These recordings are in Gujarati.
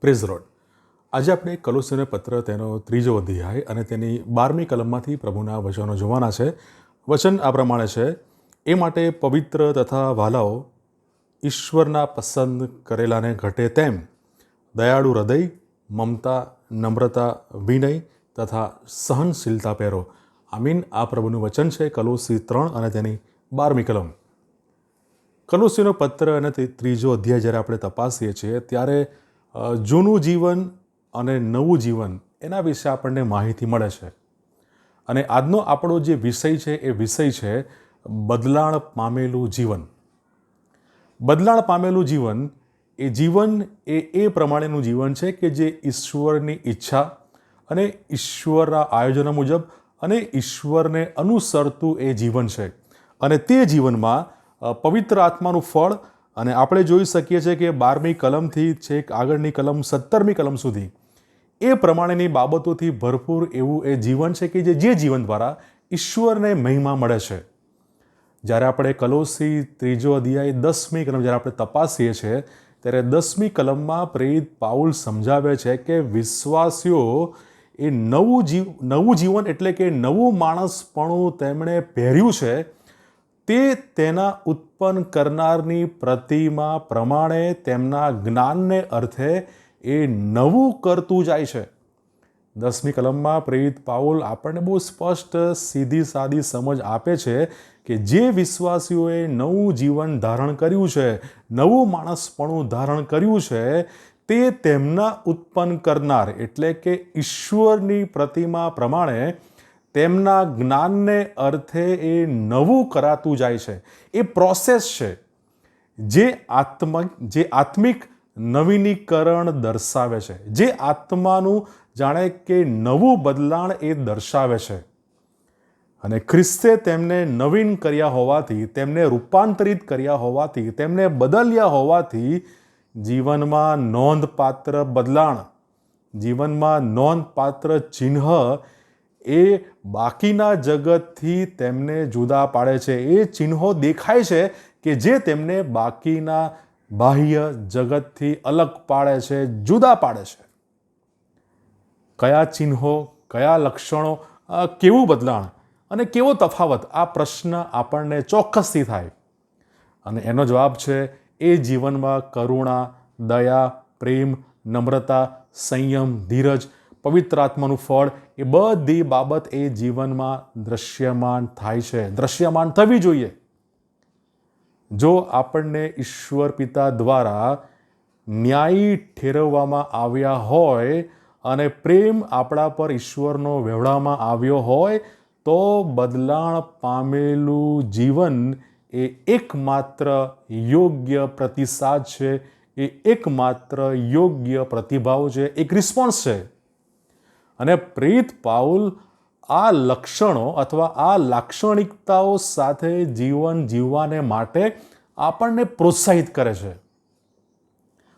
પ્રેઝ રોડ આજે આપણે કલોસીનો પત્ર, તેનો ત્રીજો અધ્યાય અને તેની બારમી કલમમાંથી પ્રભુના વચનો જોવાના છે. વચન આ પ્રમાણે છે, એ માટે પવિત્ર તથા વાલાઓ ઈશ્વરના પસંદ કરેલાને ઘટે તેમ દયાળુ હૃદય, મમતા, નમ્રતા, વિનય તથા સહનશીલતા પહેરો. આમીન, આ પ્રભુનું વચન છે કલોસી ત્રણ અને તેની બારમી કલમ. કલુસીનો પત્ર અને તે ત્રીજો અધ્યાય જ્યારે આપણે તપાસીએ છીએ, ત્યારે જૂનું જીવન અને નવું જીવન એના વિશે આપણને માહિતી મળે છે. અને આજનો આપણો જે વિષય છે એ વિષય છે બદલાણ પામેલું જીવન. બદલાણ પામેલું જીવન એ જીવન એ એ પ્રમાણેનું જીવન છે કે જે ઈશ્વરની ઈચ્છા અને ઈશ્વરના આયોજનો મુજબ અને ઈશ્વરને અનુસરતું એ જીવન છે. અને તે જીવનમાં પવિત્ર આત્માનું ફળ અને આપણે જોઈ શકીએ છીએ કે બારમી કલમથી છેક આગળની કલમ સત્તરમી કલમ સુધી એ પ્રમાણેની બાબતોથી ભરપૂર એવું એ જીવન છે કે જે જે જીવન દ્વારા ઈશ્વરને મહિમા મળે છે. જ્યારે આપણે કલોસી ત્રીજો અધ્યાય દસમી કલમ જ્યારે આપણે તપાસીએ છીએ, ત્યારે દસમી કલમમાં પ્રેરિત પાઉલ સમજાવે છે કે વિશ્વાસીઓ એ નવું જીવ, નવું જીવન એટલે કે નવું માણસપણું તેમણે પહેર્યું છે તે તેના ઉત્પન્ન કરનારની પ્રતિમા પ્રમાણે તેમના જ્ઞાનને અર્થે એ નવું કરતું જાય છે. દસમી કલમમાં પ્રેરિત પાઉલ આપણને બહુ સ્પષ્ટ, સીધી સાદી સમજ આપે છે કે જે વિશ્વાસીઓએ નવું જીવન ધારણ કર્યું છે, નવું માણસપણું ધારણ કર્યું છે, તે તેમના ઉત્પન્ન કરનાર એટલે કે ઈશ્વરની પ્રતિમા પ્રમાણે તેમના જ્ઞાનને અર્થે એ નવું કરાતું જાય છે. એ પ્રોસેસ છે. જે આત્મ, જે આત્મિક નવીનીકરણ દર્શાવે છે. જે આત્માનું જાણે કે નવું બદલાણ એ દર્શાવે છે. અને ખ્રિસ્તે તેમને નવીન કર્યા હોવાથી, તેમને રૂપાંતરિત કર્યા હોવાથી, તેમને બદલ્યા હોવાથી જીવનમાં નોંધપાત્ર બદલાણ, જીવનમાં નોંધપાત્ર ચિહ્ન એ બાકીના જગતથી તેમને જુદા પાડે છે. એ ચિહ્નો દેખાય છે કે જે તેમને બાકીના બાહ્ય જગતથી અલગ પાડે છે, જુદા પાડે છે. કયા ચિહ્નો, કયા લક્ષણો કેવું બદલાણ અને કેવો તફાવત, આ પ્રશ્ન આપણને ચોક્કસથી થાય. અને એનો જવાબ છે, એ જીવનમાં કરુણા, દયા, પ્રેમ, નમ્રતા, સંયમ, ધીરજ પવિત્ર આત્માનું ફળ, એ બધી બાબત એ જીવનમાં દ્રશ્યમાન થાય છે. દ્રશ્યમાન થવી જોઈએ. જો આપણને ઈશ્વર પિતા દ્વારા ન્યાયી ઠેરવવામાં આવ્યા હોય અને પ્રેમ આપણા પર ઈશ્વરનો વહેવડાવવામાં આવ્યો હોય, તો બદલાણ પામેલું જીવન એ એકમાત્ર યોગ્ય પ્રતિસાદ છે, એ એકમાત્ર યોગ્ય પ્રતિભાવ છે, એક રિસ્પોન્સ છે. અને પ્રીત પાઉલ આ લક્ષણો અથવા આ લાક્ષણિકતાઓ સાથે જીવન જીવવાને માટે આપણને પ્રોત્સાહિત કરે છે.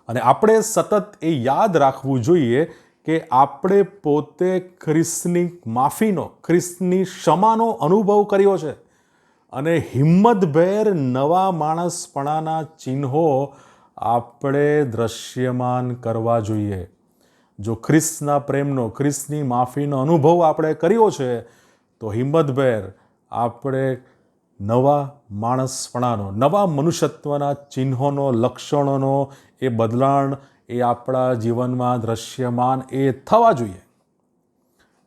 અને આપણે સતત એ યાદ રાખવું જોઈએ કે આપણે પોતે ખ્રિસ્તની માફીનો, ખ્રિસ્તની ક્ષમાનો અનુભવ કર્યો છે. અને હિંમતભેર નવા માણસપણાના ચિહ્નો આપણે દ્રશ્યમાન કરવા જોઈએ. જો ખ્રિસ્તના પ્રેમનો, ખ્રિસ્તની માફીનો અનુભવ આપણે કર્યો છે, તો હિંમતભેર આપણે નવા માણસપણાનો, નવા મનુષ્યત્વના ચિહ્નોનો, લક્ષણોનો એ બદલાણ એ આપણા જીવનમાં દ્રશ્યમાન એ થવા જોઈએ.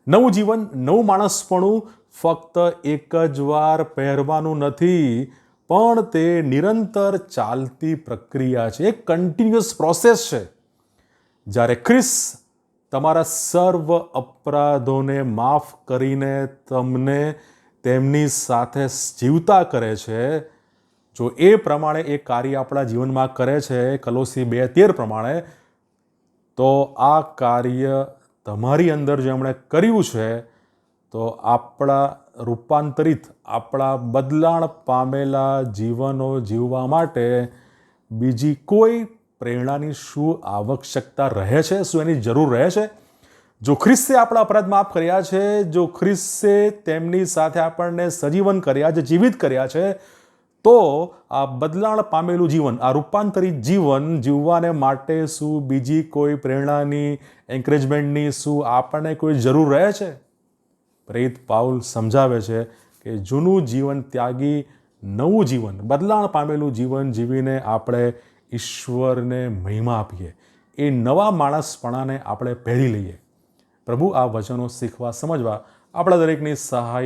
નવું જીવન, નવું માણસપણું ફક્ત એક જ વાર પહેરવાનું નથી, પણ તે નિરંતર ચાલતી પ્રક્રિયા છે. એક કન્ટિન્યુઅસ પ્રોસેસ છે. જ્યારે ખ્રિસ તમારા સર્વ અપરાધોને માફ કરીને તમને તેમની સાથે જીવતા કરે છે, જો એ પ્રમાણે એ કાર્ય આપણા જીવનમાં કરે છે, કલોસી બે તેર પ્રમાણે, તો આ કાર્ય તમારી અંદર જે એમણે કર્યું છે, તો આપણા રૂપાંતરિત, આપણા બદલાણ પામેલા જીવનો જીવવા માટે બીજી કોઈ પ્રેરણાની શું આવશ્યકતા રહે છે, શું એની જરૂર રહે છે? જો ખ્રિસ્તે આપણા અપરાધ માફ કર્યા છે, જો ખ્રિસ્તે તેમની સાથે આપણને સજીવન કર્યા છે, જીવિત કર્યા છે, તો આ બદલાણ પામેલું જીવન, આ રૂપાંતરિત જીવન જીવવાને માટે શું બીજી કોઈ પ્રેરણાની એન્કરેજમેન્ટની શું આપણને કોઈ જરૂર રહે છે? પ્રેત પાઉલ સમજાવે છે કે જૂનું જીવન ત્યાગી નવું જીવન, બદલાણ પામેલું જીવન જીવીને આપણે ઈશ્વરને મહિમા આપીએ. એ નવા માણસપણાને આપણે પહેરી લઈએ. પ્રભુ આ વચનો શીખવા, સમજવા આપણા દરેકની સહાય